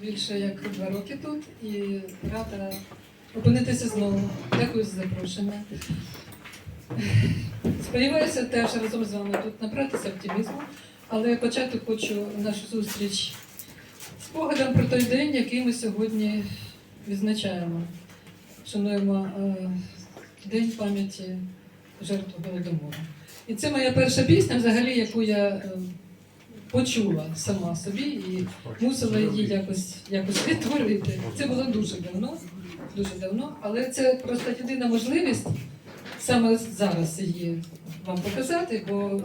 більше як два роки тут і рада опинитися знову. Дякую за запрошення. Сподіваюся, теж разом з вами тут набратися оптимізму, але почати хочу нашу зустріч спогадом про той день, який ми сьогодні відзначаємо. Шануємо е, День пам'яті жертв Голодомору. І це моя перша пісня, взагалі, яку я е, почула сама собі і мусила її якось, якось відтворити. Це було дуже давно, дуже давно, але це просто єдина можливість саме зараз її вам показати, бо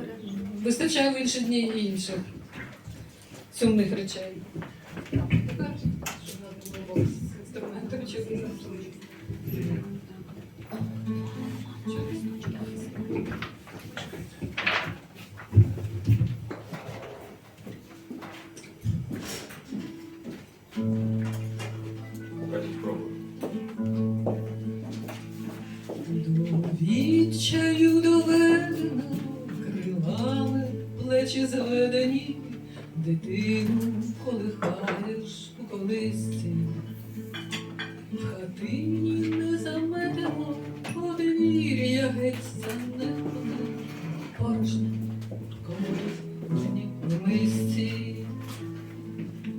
вистачає в інші дні і інших сумних речей. Тепер, щоб було з інструментом чути плечі зведені, дитину колихаєш у колисці. В хатині не заметено, подвір'я геть занепане, порожньо, комусь в мисці.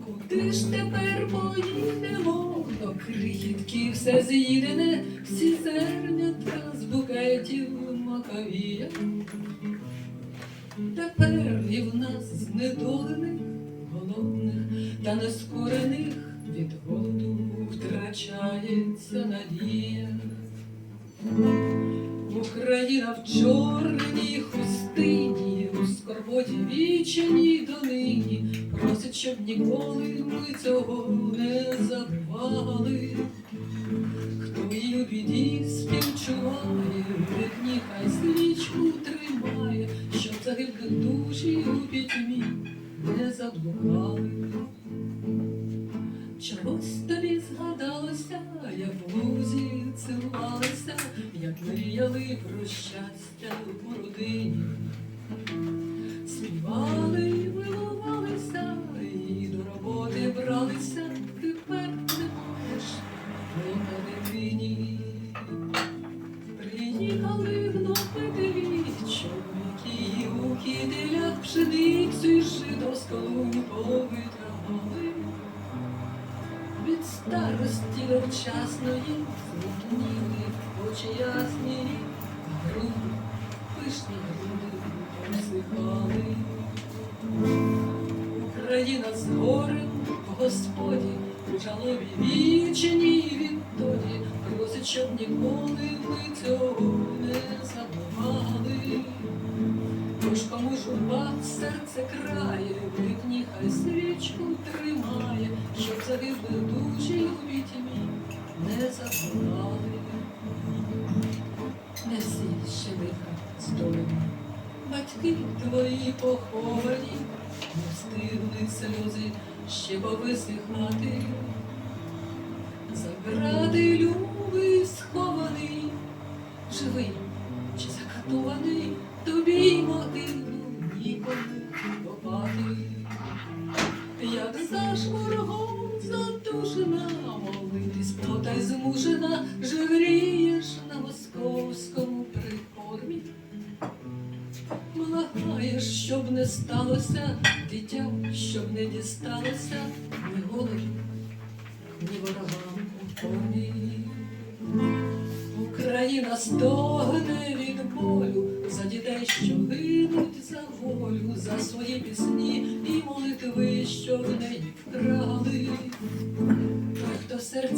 Куди ж тепер поїдемо? До крихітки все з'їдене, всі зернятка з букетів маковія. Та нескорених від голоду втрачається надія. Україна в чорній хустині, у скорботі віченій донині, просить, щоб ніколи ми цього не забували. Хто її у біді співчуває, вікні хай свічку тримає, щоб загиблих душі у пітьмі не заблукали. Чогось тобі згадалося, як в лузі цілувалися, як мріяли про щастя у родині. Старості невчасної змутніли очі ясні, груди, пишні груди посипали. Україна з горем в Господі жалобі вічені відтоді просить, щоб ніколи ми цього не забували. Тож кому журба серце крає, в вікні хай свічку тримає, щоб загиблих у вітьмі не забували. Не всі ще лиха здолені, батьки твої поховані, не встигли сльози ще повисихати. За гради любий схований, живий чи закатований, тобі й могилу потай змушена, на московському прикормі. Благаєш, щоб не сталося, дитя, щоб не дісталося, ні голоду, ні ворогам у полі. Україна стогне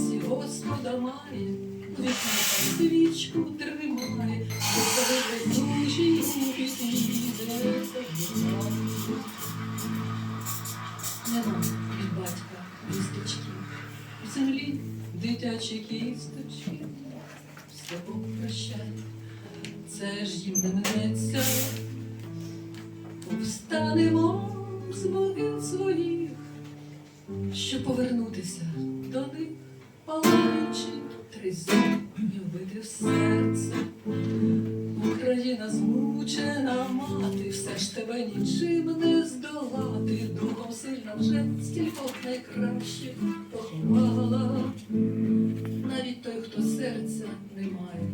серці Господа має, вікна свічку тримає, душі пісні. Нема від батька вісточки, в землі дитячі кісточки, все попрощай, це ж їм не минеться, повстанемо з могил своїх, щоб повернутися до них, палаючи тризуб і вбити в серце. Україна змучена мати, все ж тебе нічим не здолати, духом сильна вже стількох найкращих поховала. Навіть той, хто серця не має,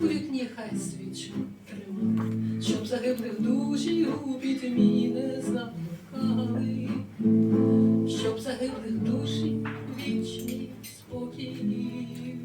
у вікні хай свічку тримає, щоб загиблих душі у пітьмі не заблукали, щоб загиблих душі O que